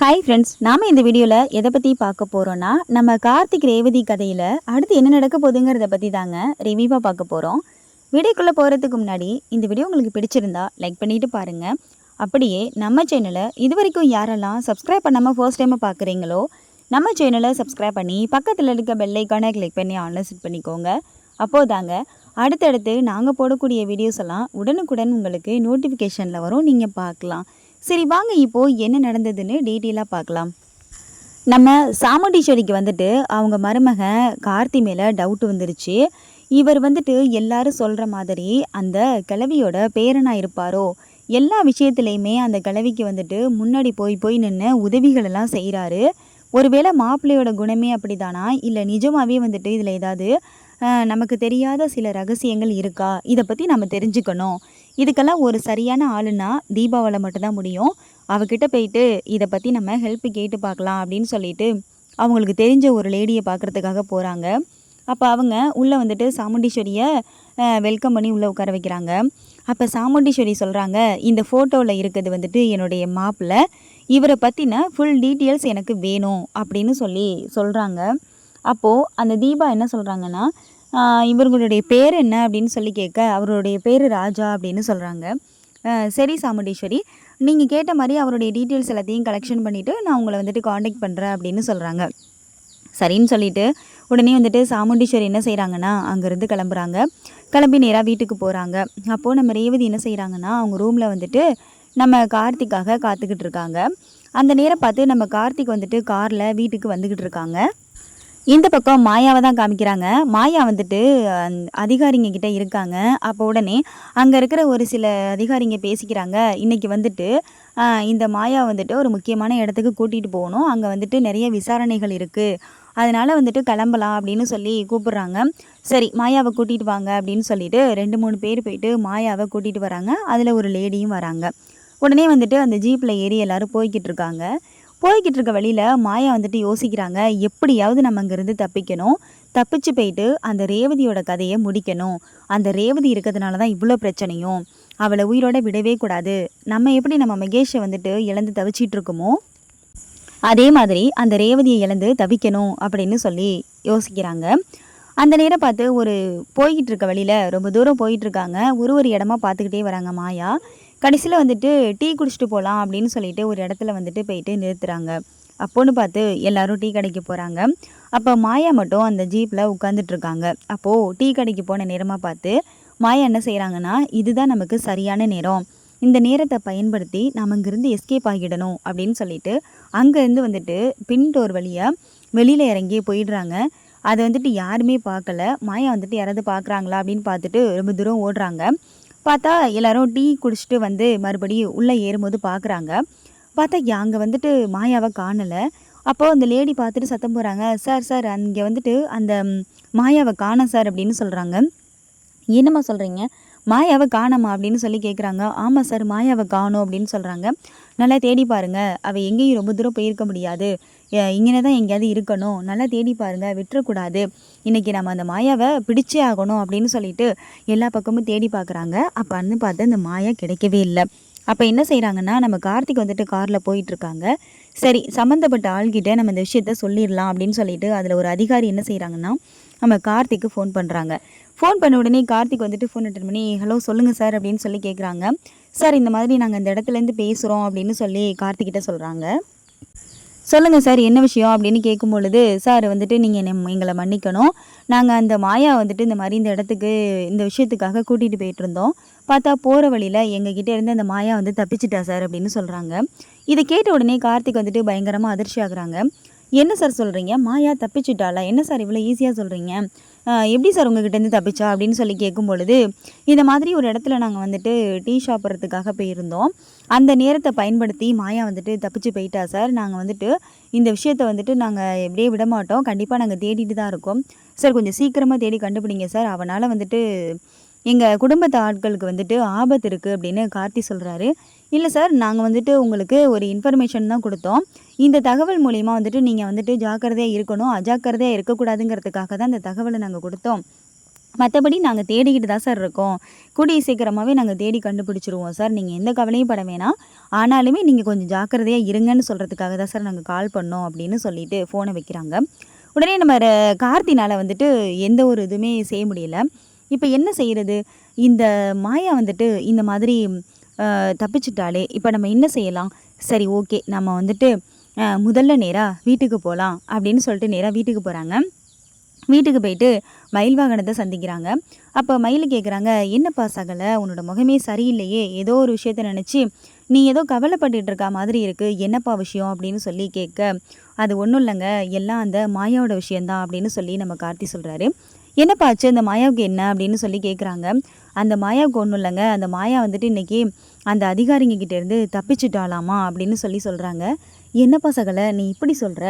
Hi friends நாம இந்த வீடியோவில் எதை பற்றி பார்க்க போகிறோன்னா நம்ம கார்த்திக் ரேவதி கதையில் அடுத்து என்ன நடக்க போகுதுங்கிறத பற்றி தாங்க ரிவியூவாக பார்க்க போகிறோம் வீடியோக்குள்ளே போகிறதுக்கு முன்னாடி இந்த வீடியோ உங்களுக்கு பிடிச்சிருந்தா லைக் பண்ணிட்டு பாருங்கள் அப்படியே நம்ம சேனலை இது வரைக்கும் யாரெல்லாம் சப்ஸ்கிரைப் பண்ணாமல் ஃபர்ஸ்ட் டைம் பார்க்குறீங்களோ நம்ம சேனலை சப்ஸ்கிரைப் பண்ணி பக்கத்தில் இருக்க பெல் கிளிக் பண்ணி ஆன்லைன் செட் பண்ணிக்கோங்க. அப்போதாங்க அடுத்தடுத்து நாங்கள் போடக்கூடிய வீடியோஸ் எல்லாம் உடனுக்குடன் உங்களுக்கு நோட்டிஃபிகேஷனில் வரும். நீங்கள் பார்க்கலாம். சரி வாங்க இப்போது என்ன நடந்ததுன்னு டீட்டெயிலாக பார்க்கலாம். நம்ம சாமுண்டீஸ்வரிக்கு வந்துட்டு அவங்க மருமகன் கார்த்தி மேலே டவுட் வந்துருச்சு. இவர் வந்துட்டு எல்லாரும் சொல்கிற மாதிரி அந்த கிழவியோட பேரனாக இருப்பாரோ? எல்லா விஷயத்துலையுமே அந்த கிழவிக்கு வந்துட்டு முன்னாடி போய் போய் நின்று உதவிகள் எல்லாம் செய்கிறாரு ஒருவேளை மாப்பிள்ளையோட குணமே அப்படிதானா? இல்லை நிஜமாகவே வந்துட்டு இதில் ஏதாவது நமக்கு தெரியாத சில ரகசியங்கள் இருக்கா? இதை பற்றி நம்ம தெரிஞ்சுக்கணும். இதுக்கெல்லாம் ஒரு சரியான ஆளுனா தீபாவளி மட்டும்தான் முடியும். அவகிட்ட போயிட்டு இதை பற்றி நம்ம ஹெல்ப் கேட்டு பார்க்கலாம் அப்படின்னு சொல்லிட்டு அவங்களுக்கு தெரிஞ்ச ஒரு லேடியை பார்க்குறதுக்காக போகிறாங்க அப்போ அவங்க உள்ளே வந்துட்டு சாமுண்டீஸ்வரியை வெல்கம் பண்ணி உள்ளே உட்கார வைக்கிறாங்க. அப்போ சாமுண்டீஸ்வரி சொல்கிறாங்க இந்த ஃபோட்டோவில் இருக்கிறது வந்துட்டு என்னுடைய மாப்பிள்ளை இவரை பற்றின ஃபுல் டீட்டெயில்ஸ் எனக்கு வேணும் அப்படின்னு சொல்லி சொல்கிறாங்க அப்போது அந்த தீபா என்ன சொல்கிறாங்கன்னா இவர்களுடைய பேர் என்ன அப்படின்னு சொல்லி கேட்க அவருடைய பேர் ராஜா அப்படின்னு சொல்கிறாங்க சரி சாமுண்டீஸ்வரி நீங்கள் கேட்ட மாதிரி அவருடைய டீட்டெயில்ஸ் எல்லாத்தையும் கலெக்ஷன் பண்ணிவிட்டு நான் உங்களை வந்துட்டு காண்டாக்ட் பண்ணுறேன் அப்படின்னு சொல்கிறாங்க சரின்னு சொல்லிட்டு உடனே வந்துட்டு சாமுண்டீஸ்வரி என்ன செய்கிறாங்கன்னா அங்கேருந்து கிளம்புறாங்க. கிளம்பி நேராக வீட்டுக்கு போகிறாங்க அப்போது நம்ம ரேவதி என்ன செய்கிறாங்கன்னா அவங்க ரூமில் வந்துட்டு நம்ம கார்த்திக்காக காத்துக்கிட்டு இருக்காங்க. அந்த நேரம் பார்த்து நம்ம கார்த்திக் வந்துட்டு காரில் வீட்டுக்கு வந்துக்கிட்டு இருக்காங்க. இந்த பக்கம் மாயாவை தான் காமிக்கிறாங்க. மாயா வந்துட்டு அதிகாரிங்க கிட்ட இருக்காங்க. அப்போ உடனே அங்கே இருக்கிற ஒரு சில அதிகாரிங்க பேசிக்கிறாங்க. இன்னைக்கு வந்துட்டு இந்த மாயா வந்துட்டு ஒரு முக்கியமான இடத்துக்கு கூட்டிகிட்டு போகணும். அங்கே வந்துட்டு நிறைய விசாரணைகள் இருக்குது அதனால் வந்துட்டு கிளம்பலாம் அப்படின்னு சொல்லி கூப்பிட்றாங்க. சரி மாயாவை கூட்டிகிட்டு வாங்க அப்படின்னு சொல்லிட்டு ரெண்டு மூணு பேர் போயிட்டு மாயாவை கூட்டிகிட்டு வராங்க. அதில் ஒரு லேடியும் வராங்க. உடனே வந்துட்டு அந்த ஜீப்பில் ஏறி எல்லாரும் போய்கிட்டு இருக்காங்க. போய்கிட்டு இருக்க வழியில் மாயா வந்துட்டு யோசிக்கிறாங்க எப்படியாவது நம்ம அங்கேருந்து தப்பிக்கணும். தப்பிச்சு போயிட்டு அந்த ரேவதியோட கதையை முடிக்கணும். அந்த ரேவதி இருக்கிறதுனால தான் இவ்வளோ பிரச்சனையும். அவளை உயிரோட விடவே கூடாது. நம்ம எப்படி நம்ம மகேஷை வந்துட்டு இழந்து தவிச்சிட்டு இருக்கோமோ அதே மாதிரி அந்த ரேவதியை இழந்து தவிக்கணும் அப்படின்னு சொல்லி யோசிக்கிறாங்க. அந்த நேரம் பார்த்து ஒரு போய்கிட்டு இருக்க வழியில் ரொம்ப தூரம் போயிட்டு இருக்காங்க ஒரு ஒரு இடமா பார்த்துக்கிட்டே வராங்க மாயா. கடைசியில் வந்துட்டு டீ குடிச்சிட்டு போகலாம் அப்படின்னு சொல்லிட்டு ஒரு இடத்துல வந்துட்டு போயிட்டு நிறுத்துறாங்க. அப்போன்னு பார்த்து எல்லாரும் டீ கடைக்கு போகிறாங்க அப்போ மாயா மட்டும் அந்த ஜீப்பில் உட்காந்துட்டு இருக்காங்க. அப்போது டீ கடைக்கு போன நேரமாக பார்த்து மாயா என்ன செய்கிறாங்கன்னா இதுதான் நமக்கு சரியான நேரம். இந்த நேரத்தை பயன்படுத்தி நம்ம இங்கேருந்து எஸ்கேப் ஆகிடணும் அப்படின்னு சொல்லிட்டு அங்கேருந்து வந்துட்டு பின் டோர் வழியாக வெளியில் இறங்கி போயிடுறாங்க. அதை வந்துட்டு யாருமே பார்க்கல. மாயா வந்துட்டு யாராவது பார்க்குறாங்களா அப்படின்னு பார்த்துட்டு ரொம்ப தூரம் ஓடுறாங்க. பார்த்தா எல்லாரும் டீ குடிச்சிட்டு வந்து மறுபடியும் உள்ளே ஏறும்போது பார்க்குறாங்க பார்த்தா அங்கே வந்துட்டு மாயாவை காணலை. அப்போது அந்த லேடி பார்த்துட்டு சத்தம் போகிறாங்க சார் சார் அங்கே வந்துட்டு அந்த மாயாவை காணோம் சார் அப்படின்னு சொல்கிறாங்க என்னம்மா சொல்கிறீங்க மாயாவை காணோமா? அப்படின்னு சொல்லி கேட்குறாங்க ஆமாம் சார் மாயாவை காணும் அப்படின்னு சொல்கிறாங்க நல்லா தேடி பாருங்கள் அவள் எங்கேயும் ரொம்ப தூரம் போயிருக்க முடியாது. இங்கே தான் எங்கேயாவது இருக்கணும். நல்லா தேடி பாருங்க விட்டுறக்கூடாது. இன்றைக்கி நம்ம அந்த மாயாவை பிடிச்சே ஆகணும் அப்படின்னு சொல்லிட்டு எல்லா பக்கமும் தேடி பார்க்குறாங்க அப்போ வந்து பார்த்து அந்த மாயா கிடைக்கவே இல்லை. அப்போ என்ன செய்கிறாங்கன்னா நம்ம கார்த்திக் வந்துட்டு காரில் போயிட்டுருக்காங்க சரி சம்மந்தப்பட்ட ஆள்கிட்ட நம்ம இந்த விஷயத்த சொல்லிடலாம் அப்படின்னு சொல்லிட்டு அதில் ஒரு அதிகாரி என்ன செய்கிறாங்கன்னா நம்ம கார்த்திக்கு ஃபோன் பண்ணுறாங்க ஃபோன் பண்ண உடனே கார்த்திக் வந்துட்டு ஃபோன் அட்டன் பண்ணி ஹலோ சொல்லுங்கள் சார் அப்படின்னு சொல்லி கேட்குறாங்க சார் இந்த மாதிரி நாங்கள் இந்த இடத்துலேருந்து பேசுகிறோம் அப்படின்னு சொல்லி கார்த்திக்கிட்ட சொல்கிறாங்க சொல்லுங்கள் சார் என்ன விஷயம் அப்படின்னு கேட்கும் பொழுது சார் வந்துட்டு நீங்கள் என்னை எங்களை மன்னிக்கணும். நாங்கள் அந்த மாயா வந்துட்டு இந்த மாதிரி இந்த இடத்துக்கு இந்த விஷயத்துக்காக கூட்டிகிட்டு போயிட்டு இருந்தோம். பார்த்தா போகிற வழியில் எங்ககிட்ட இருந்து அந்த மாயா வந்து தப்பிச்சிட்டா சார் அப்படின்னு சொல்கிறாங்க இதை கேட்ட உடனே கார்த்திக் வந்துட்டு பயங்கரமாக அதிர்ச்சி ஆகுறாங்க. என்ன சார் சொல்கிறீங்க மாயா தப்பிச்சிட்டாளா? என்ன சார் இவ்வளோ ஈஸியாக சொல்கிறீங்க எப்படி சார் உங்ககிட்டேருந்து தப்பிச்சா அப்படின்னு சொல்லி கேட்கும் பொழுது இந்த மாதிரி ஒரு இடத்துல நாங்கள் வந்துட்டு டீ ஷாப்புறதுக்காக போயிருந்தோம். அந்த நேரத்தை பயன்படுத்தி மாயா வந்துட்டு தப்பிச்சு போயிட்டா சார். நாங்கள் வந்துட்டு இந்த விஷயத்தை வந்துட்டு நாங்கள் எப்படியே விட மாட்டோம். கண்டிப்பாக நாங்கள் தேடிட்டு தான் இருக்கோம். சார் கொஞ்சம் சீக்கிரமாக தேடி கண்டுபிடிங்க சார். அவனால் வந்துட்டு எங்கள் குடும்பத்து ஆட்களுக்கு வந்துட்டு ஆபத்து இருக்குது அப்படின்னு கார்த்தி சொல்கிறாரு இல்லை சார் நாங்கள் வந்துட்டு உங்களுக்கு ஒரு இன்ஃபர்மேஷன் தான் கொடுத்தோம். இந்த தகவல் மூலிமா வந்துட்டு நீங்கள் வந்துட்டு ஜாக்கிரதையாக இருக்கணும் அஜாக்கிரதையாக இருக்கக்கூடாதுங்கிறதுக்காக தான் இந்த தகவலை நாங்கள் கொடுத்தோம். மற்றபடி நாங்கள் தேடிக்கிட்டு தான் சார் இருக்கோம். கூடிய சீக்கிரமாகவே நாங்கள் தேடி கண்டுபிடிச்சிருவோம் சார் நீங்கள் எந்த கவலையும் பட வேணாம். ஆனாலுமே நீங்கள் கொஞ்சம் ஜாக்கிரதையாக இருங்கன்னு சொல்கிறதுக்காக தான் சார் நாங்கள் கால் பண்ணோம் அப்படின்னு சொல்லிட்டு ஃபோனை வைக்கிறாங்க. உடனே நம்ம கார்த்தினால் கார்த்தினால வந்துட்டு எந்த ஒரு இதுவுமே செய்ய முடியல. இப்போ என்ன செய்கிறது இந்த மாயா வந்துட்டு இந்த மாதிரி தப்பிச்சிட்டாலே இப்போ நம்ம என்ன செய்யலாம்? சரி ஓகே நம்ம வந்துட்டு முதல்ல நேராக வீட்டுக்கு போகலாம் அப்படின்னு சொல்லிட்டு நேராக வீட்டுக்கு போகிறாங்க வீட்டுக்கு போயிட்டு மயில் வாகனத்தை சந்திக்கிறாங்க. அப்போ மயில் கேட்குறாங்க என்னப்பா சகல? உன்னோட முகமே சரியில்லையே. ஏதோ ஒரு விஷயத்த நினச்சி நீ ஏதோ கவலைப்பட்டுட்டு இருக்கா மாதிரி இருக்குது என்னப்பா விஷயம்? அப்படின்னு சொல்லி கேட்க அது ஒன்றும் இல்லைங்க. எல்லாம் அந்த மாயாவோட விஷயந்தான் அப்படின்னு சொல்லி நம்ம கார்த்தி சொல்கிறாரு என்னப்பா ஆச்சு? அந்த மாயாவுக்கு என்ன? அப்படின்னு சொல்லி கேட்குறாங்க அந்த மாயாவுக்கு ஒன்றும் இல்லைங்க. அந்த மாயா வந்துட்டு இன்றைக்கி அந்த அதிகாரிங்க கிட்டேருந்து தப்பிச்சுட்டாலாமா அப்படின்னு சொல்லி சொல்கிறாங்க என்னப்பா சகல நீ இப்படி சொல்கிற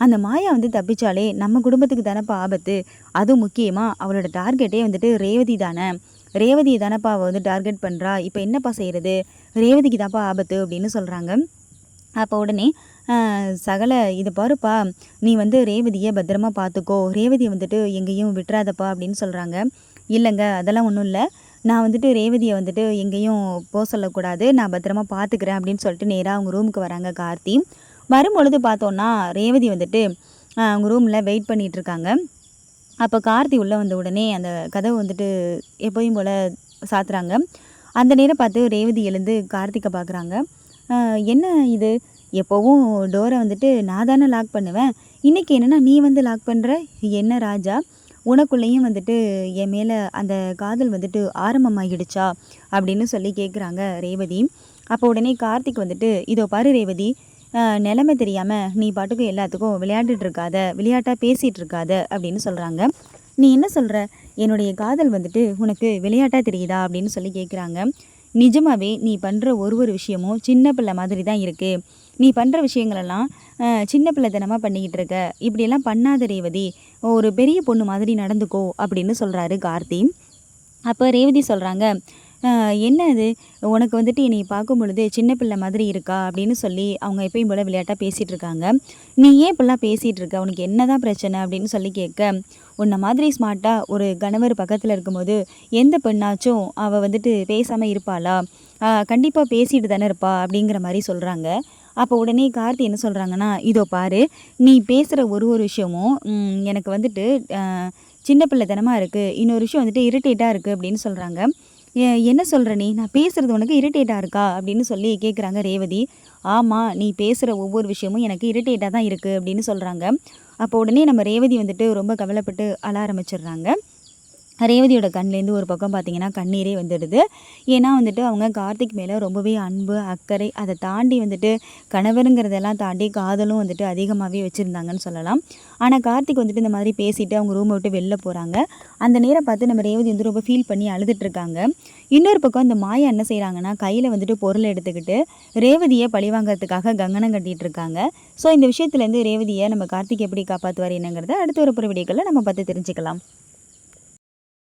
அந்த மாயா வந்து தப்பிச்சாலே நம்ம குடும்பத்துக்கு தானப்பா ஆபத்து? அதுவும் முக்கியமாக அவளோட டார்கெட்டே வந்துட்டு ரேவதி தானே? ரேவதியை தானப்பா அவள் வந்து டார்கெட் பண்ணுறா இப்போ என்னப்பா செய்கிறது ரேவதிக்கு தான்ப்பா ஆபத்து அப்படின்னு சொல்கிறாங்க அப்போ உடனே சகல இது பாருப்பா. நீ வந்து ரேவதியை பத்திரமா பார்த்துக்கோ ரேவதியை வந்துட்டு எங்கேயும் விட்டுறாதப்பா அப்படின்னு சொல்கிறாங்க இல்லைங்க அதெல்லாம் ஒன்றும் இல்லை. நான் வந்துட்டு ரேவதியை வந்துட்டு எங்கேயும் போக சொல்லக்கூடாது. நான் பத்திரமா பார்த்துக்கிறேன் அப்படின்னு சொல்லிட்டு நேராக அவங்க ரூமுக்கு வராங்க கார்த்தி. வரும்பொழுது பார்த்தோன்னா ரேவதி வந்துட்டு அவங்க ரூமில் வெயிட் பண்ணிகிட்ருக்காங்க இருக்காங்க. அப்போ கார்த்தி உள்ளே வந்த உடனே அந்த கதவு வந்துட்டு எப்போயும் போல் சாத்துறாங்க. அந்த நேரம் பார்த்து ரேவதி எழுந்து கார்த்திகை பார்க்குறாங்க என்ன இது? எப்போவும் டோரை வந்துட்டு நான் தானே லாக் பண்ணுவேன். இன்றைக்கி என்னென்னா நீ வந்து லாக் பண்ணுற என்ன ராஜா? உனக்குள்ளேயும் வந்துட்டு என் மேலே அந்த காதல் வந்துட்டு ஆரம்பமாகிடுச்சா? அப்படின்னு சொல்லி கேட்குறாங்க ரேவதி. அப்போ உடனே கார்த்திக் வந்துட்டு இதோ பாரு ரேவதி நிலைமை தெரியாமல் நீ பாட்டுக்கும் எல்லாத்துக்கும் விளையாண்டுட்டு இருக்காத விளையாட்டாக பேசிகிட்டு இருக்காத அப்படின்னு சொல்கிறாங்க நீ என்ன சொல்கிற என்னுடைய காதல் வந்துட்டு உனக்கு விளையாட்டாக தெரியுதா? அப்படின்னு சொல்லி கேட்குறாங்க நிஜமாகவே நீ பண்ணுற ஒரு ஒரு விஷயமும் சின்ன பிள்ளை மாதிரி தான் இருக்குது நீ பண்ணுற விஷயங்களெல்லாம் சின்ன பிள்ளைத்தனமாக பண்ணிக்கிட்டு இருக்க. இப்படியெல்லாம் பண்ணாத ரேவதி ஒரு பெரிய பொண்ணு மாதிரி நடந்துக்கோ அப்படின்னு சொல்கிறாரு கார்த்தி. அப்போ ரேவதி சொல்கிறாங்க என்ன இது உனக்கு வந்துட்டு என்னை பார்க்கும் பொழுது சின்ன பிள்ளை மாதிரி இருக்கா? அப்படின்னு சொல்லி அவங்க எப்பயும் போல் விளையாட்டாக பேசிகிட்டு இருக்காங்க. நீ ஏன் இப்படிலாம் பேசிகிட்டு இருக்க? உனக்கு என்னதான் பிரச்சனை? அப்படின்னு சொல்லி கேட்க உன்னை மாதிரி ஸ்மார்ட்டாக ஒரு கணவர் பக்கத்தில் இருக்கும்போது எந்த பெண்ணாச்சும் அவள் வந்துட்டு பேசாமல் இருப்பாளா? கண்டிப்பாக பேசிட்டு தானே இருப்பா? அப்படிங்கிற மாதிரி சொல்கிறாங்க அப்போ உடனே கார்த்தி என்ன சொல்கிறாங்கன்னா இதோ பாரு நீ பேசுகிற ஒரு ஒரு விஷயமும் எனக்கு வந்துட்டு சின்ன சின்ன பிள்ளைத்தனமாக இருக்குது இன்னொரு விஷயம் வந்துட்டு இரிட்டேட்டாக இருக்குது அப்படின்னு சொல்கிறாங்க என்ன சொல்கிற நீ? நான் பேசுகிறது உனக்கு இரிட்டேட்டாக இருக்கா? அப்படின்னு சொல்லி கேட்குறாங்க ரேவதி. ஆமாம் நீ பேசுகிற ஒவ்வொரு விஷயமும் எனக்கு இரிட்டேட்டாக தான் இருக்குது அப்படின்னு சொல்கிறாங்க அப்போ உடனே நம்ம ரேவதி வந்துட்டு ரொம்ப கவலைப்பட்டு அழ ஆரம்பிச்சிடுறாங்க. ரேவதியோட கண்லேருந்து ஒரு பக்கம் பார்த்தீங்கன்னா கண்ணீரே வந்துடுது. ஏன்னா வந்துட்டு அவங்க கார்த்திக் மேலே ரொம்பவே அன்பு அக்கறை அதை தாண்டி வந்துட்டு கணவருங்கிறதெல்லாம் தாண்டி காதலும் வந்துட்டு அதிகமாகவே வச்சுருந்தாங்கன்னு சொல்லலாம். ஆனால் கார்த்திக் வந்துட்டு இந்த மாதிரி பேசிட்டு அவங்க ரூமை விட்டு வெளில போகிறாங்க அந்த நேரம் பார்த்து நம்ம ரேவதி வந்து ரொம்ப ஃபீல் பண்ணி அழுதுட்டுருக்காங்க இன்னொரு பக்கம் இந்த மாயா என்ன செய்கிறாங்கன்னா கையில் வந்துட்டு பொருளை எடுத்துக்கிட்டு ரேவதியை பழிவாங்கிறதுக்காக கங்கணம் கட்டிகிட்டு இருக்காங்க. ஸோ இந்த விஷயத்துலேருந்து ரேவதியை நம்ம கார்த்திக் எப்படி காப்பாற்றுவார் என்னங்கிறத அடுத்த ஒரு புற வீடியோக்களில் நம்ம பார்த்து தெரிஞ்சுக்கலாம்.